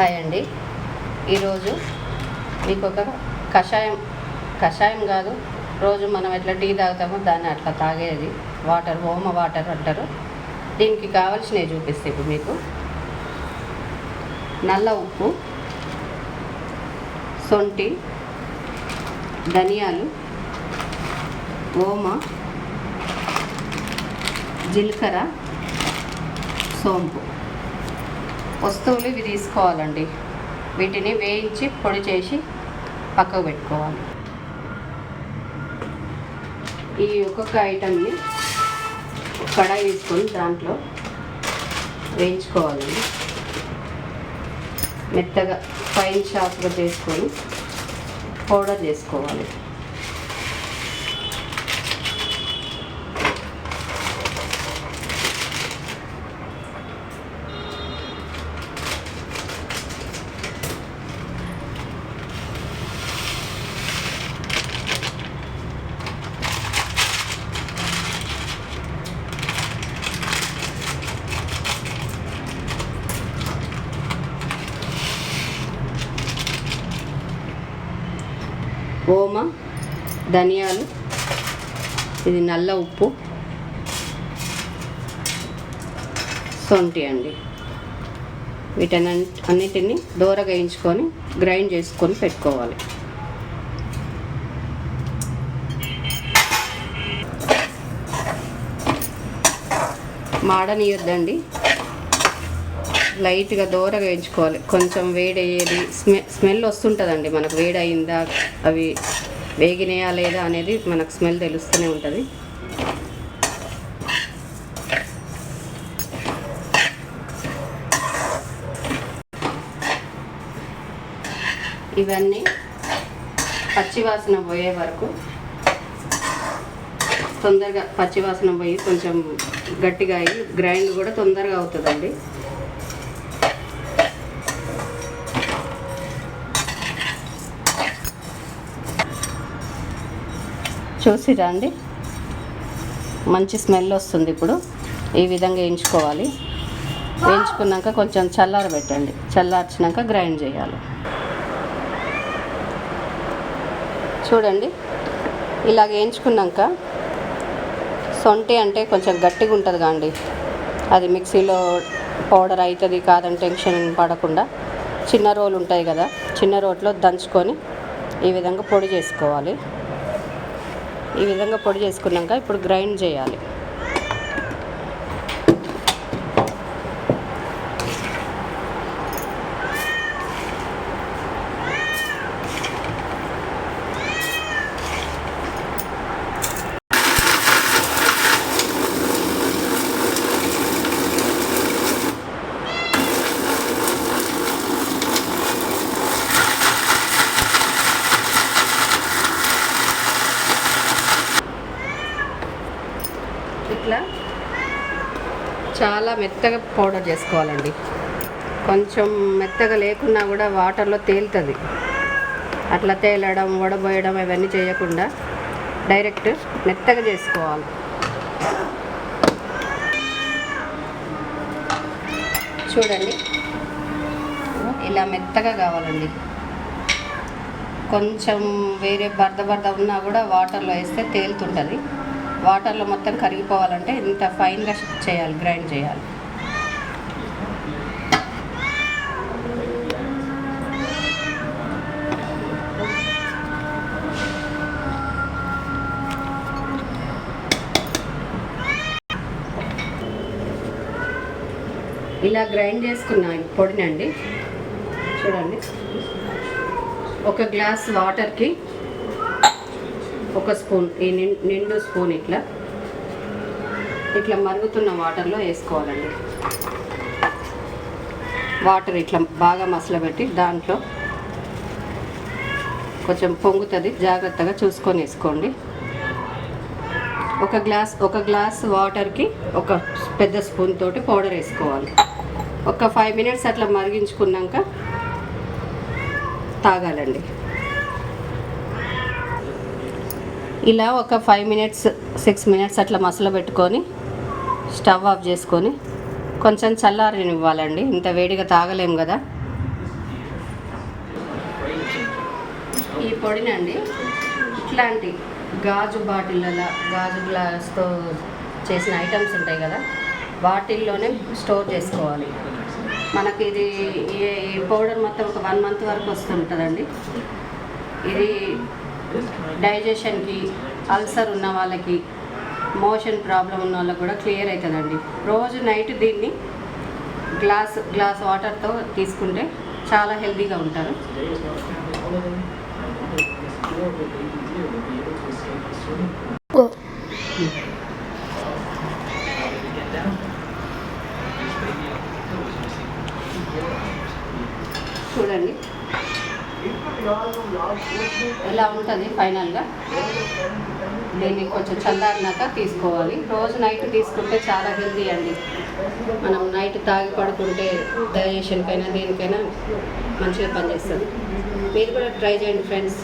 Hi అండి ఈరోజు మీకు ఒక కషాయం కషాయం కాదు రోజు మనం ఎట్లా టీ తాగుతామో దాన్ని అట్లా తాగేది. వాటర్ ఓమ వాటర్ అంటారు. దీనికి కావాల్సినవి చూపిస్తే ఇప్పుడు మీకు. నల్ల ఉప్పు సొంటి ధనియాలు ఓమ జీలకర్ర సోంపు. వస్తువులు ఇవి తీసుకోవాలండి. వీటిని వేయించి పొడి చేసి పక్కకు పెట్టుకోవాలి. ఈ ఒక్కొక్క ఐటమ్ని కడాయి తీసుకొని దాంట్లో వేయించుకోవాలండి. మెత్తగా ఫైన్ షార్ప్గా చేసుకొని పౌడర్ చేసుకోవాలి. ఓమ ధనియాలు ఇది నల్ల ఉప్పు సొంటి అండి. వీటన్ని అన్నిటిని దూరగా వేయించుకొని గ్రైండ్ చేసుకొని పెట్టుకోవాలి. మాడనీయొద్దండి. లైట్గా దూరగా వేయించుకోవాలి. కొంచెం వేడి అయ్యేది స్మె స్మెల్ వస్తుంటుందండి. మనకు వేడి అయిందా అవి వేగినాయా లేదా అనేది మనకు స్మెల్ తెలుస్తూనే ఉంటుంది. ఇవన్నీ పచ్చివాసన పోయే వరకు తొందరగా పచ్చివాసన పోయి కొంచెం గట్టిగా అయ్యి గ్రైండ్ కూడా తొందరగా అవుతుందండి. చూసిరా అండి? మంచి స్మెల్ వస్తుంది ఇప్పుడు. ఈ విధంగా వేయించుకోవాలి వేయించుకున్నాక కొంచెం చల్లారబెట్టండి చల్లార్చినాక గ్రైండ్ చేయాలి. చూడండి. ఇలాగ వేయించుకున్నాక సొంటి అంటే కొంచెం గట్టిగా ఉంటుంది కాండి అది మిక్సీలో పౌడర్ అవుతుంది కాదని టెన్షన్ పడకుండా చిన్న రోలు ఉంటాయి కదా చిన్న రోట్లో దంచుకొని ఈ విధంగా పొడి చేసుకోవాలి. ఈ విధంగా పొడి చేసుకున్నాక ఇప్పుడు గ్రైండ్ చేయాలి ఇట్లా చాలా మెత్తగా పౌడర్ చేసుకోవాలండి. కొంచెం మెత్తగా లేకున్నా కూడా వాటర్లో తేలుతుంది. అట్లా తేలడం వడబోయడం ఇవన్నీ చేయకుండా డైరెక్ట్ మెత్తగా చేసుకోవాలి. చూడండి. ఇలా మెత్తగా కావాలండి. కొంచెం వేరే బర్ద బర్ద ఉన్నా కూడా వాటర్లో వేస్తే తేలుతుంటుంది. వాటర్లో మొత్తం కరిగిపోవాలంటే ఇంత ఫైన్గా చేయాలి గ్రైండ్ చేయాలి. ఇలా గ్రైండ్ చేసుకున్న పొడినండి చూడండి. ఒక గ్లాస్ వాటర్కి ఒక స్పూన్ ఈ నిం- నిండు స్పూన్ ఇట్లా. ఇట్లా మరుగుతున్న వాటర్లో వేసుకోవాలండి. వాటర్ ఇట్లా బాగా మసలబెట్టి దాంట్లో కొంచెం పొంగుతుంది జాగ్రత్తగా చూసుకొని వేసుకోండి. ఒక గ్లాస్ ఒక గ్లాస్ వాటర్కి ఒక పెద్ద స్పూన్ తోటి పౌడర్ వేసుకోవాలి. ఒక ఫైవ్ మినిట్స్ అట్లా మరిగించుకున్నాక తాగాలండి. ఇలా ఒక ఫైవ్ మినిట్స్ సిక్స్ మినిట్స్ అట్లా మసలు పెట్టుకొని స్టవ్ ఆఫ్ చేసుకొని కొంచెం చల్లారనివ్వాలండి. ఇంత వేడిగా తాగలేము కదా. ఈ పొడినండి ఇట్లాంటి గాజు బాటిళ్ళలా గాజు గ్లాస్తో చేసిన ఐటమ్స్ ఉంటాయి కదా వాటిల్లోనే స్టోర్ చేసుకోవాలి. మనకి ఇది ఈ పౌడర్ మొత్తం ఒక వన్ మంత్ వరకు వస్తుంటుందండి. ఇది డైజెషన్కి అల్సర్ ఉన్న వాళ్ళకి మోషన్ ప్రాబ్లం ఉన్న వాళ్ళకి కూడా క్లియర్ అవుతుందండి. రోజు నైట్ దీన్ని గ్లాస్ గ్లాస్ వాటర్తో తీసుకుంటే చాలా హెల్తీగా ఉంటారు. చూడండి. ఎలా ఉంటుంది ఫైనల్గా. దీన్ని కొంచెం చల్లారినాక తీసుకోవాలి. రోజు నైట్ తీసుకుంటే చాలా హెల్తీ అండి. మనం నైట్ తాగి పడుకుంటే డైజెషన్కైనా దేనికైనా మంచిగా పనిచేస్తుంది. మీరు కూడా ట్రై చేయండి ఫ్రెండ్స్.